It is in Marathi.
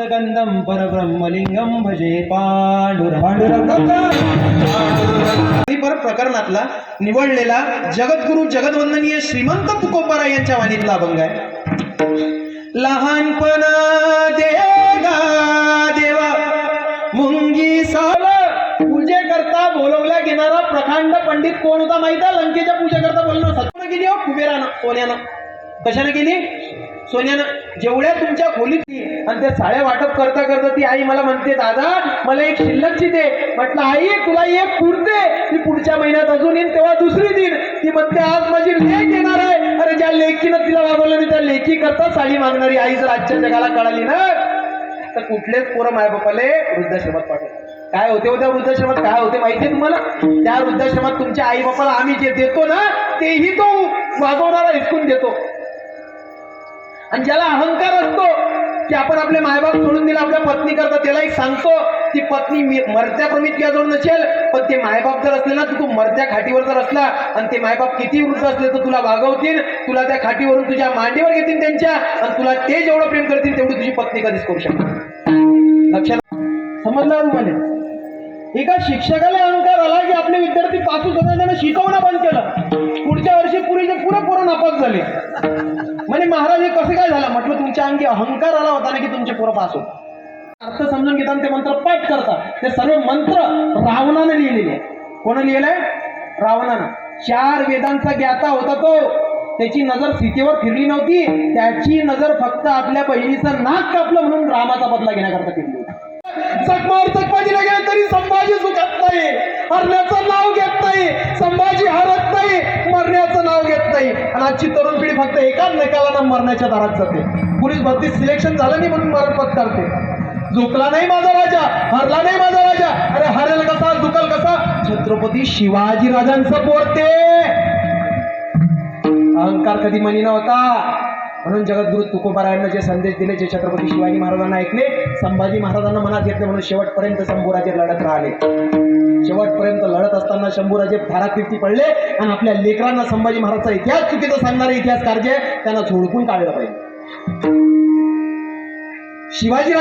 गंधम परब्रह्मलिंगम भजे पांडुर पर प्रकरणातला निवडलेला जगद्गुरु जगदवंदनीय श्रीमंत तुकोबारा यांच्या वाणीतला अभंग आहे. लहानपणा देगा देवा मुंगी साल पूजे करता बोलवल्या गेणारा प्रकांड पंडित कोण होता माहिती लंकेच्या पूजेकरता बोलणं सत्य गेली हो कुबेरानं सोन्यानं. कशाने गेली? सोन्यानं. जेवढ्या तुमच्या खोलीत आणि त्या साड्या वाटप करता करता ती आई मला म्हणते दादा मला एक शिल्लकची दे म्हटलं आई तुला एक पुरते ती पुढच्या महिन्यात अजून येईन तेव्हा दुसरी दिन. ती म्हणते आज माझी लेख येणार आहे. अरे ज्या लेखीनं तिला वागवलं नाही त्या लेखी करता साडी मागणारी आई जर आजच्या जगाला कळाली ना तर कुठलेच पोरं मायबापाले वृद्धाश्रमात पाठवतात काय होते हो त्या वृद्धाश्रमात? काय होते माहितीये तुम्हाला? त्या वृद्धाश्रमात तुमच्या आई बापाला आम्ही जे देतो ना तेही तो वागवणारा हिसकून देतो. आणि ज्याला अहंकार असतो की आपण आपले मायबाप सोडून दिला आपल्या पत्नी करता त्याला एक सांगतो ती पत्नी मरत्या मरत्याप्रमी तुझ्याजवळ नसेल पण ते मायबाप जर असले ना तर तू मरत्या खाटीवर जर असला आणि ते मायबाप किती वृद्ध असले तर तुला वागवतील तुला त्या खाटीवरून तुझ्या मांडीवर घेतील त्यांच्या आणि तुला ते जेवढं प्रेम करतील तेवढी तुझी पत्नी कधीच करू शकणार लक्षात समजलं तुम्हाला एका शिक्षकाला अहंकार आला की आपले विद्यार्थी पाच होता शिकवणं बंद केलं. पुढच्या वर्षी पुरीचे पुरे पोरं नापास झाले. म्हणे महाराज हे कसं काय झालं? म्हटलं तुमच्या अंगी अहंकार आला होता ना की तुमचे पोरं पास होत अर्थ समजून घेता ते मंत्र पाठ करतात ते सर्व मंत्र रावणाने लिहिलेले कोण लिहिलंय? रावणानं. चार वेदांचा ज्ञाता होता तो. त्याची नजर सीतेवर फिरली नव्हती. त्याची नजर फक्त आपल्या बहिणीचं नाक कापलं म्हणून रामाचा बदला घेण्याकरता फिरली होती. चकमार चकमाजीला गेले तरी संभाजी सुखात नाही. हरण्याचं नाव घेत नाही. संभाजी हरत नाही. करता येईल आणि आजची तरुण पिढी फक्त एका निकालानं मरण्याच्या दारात जाते. पोलीस भरती सिलेक्शन झालं नाही म्हणून मरण पत्कारते. झुकला नाही माझा राजा हरला नाही माझा राजा. अरे हरेल कसा झुकल कसा? छत्रपती शिवाजी राजांचं पोरते. अहंकार कधी मनी नव्हता. म्हणून जगद्गुरु तुकोबारायांना जे संदेश दिले जे छत्रपती शिवाजी महाराजांना ऐकले संभाजी महाराजांना मनात घेतले म्हणून शेवटपर्यंत शंभूराजे लढत राहिले. शेवटपर्यंत लढत असताना शंभूराजे धारातीर्थी पडले आणि आपल्या लेकरांना संभाजी महाराजचा इतिहास चुकीचा सांगणारे इतिहासकार जे त्यांना झोडपून काढलं पाहिजे. शिवाजी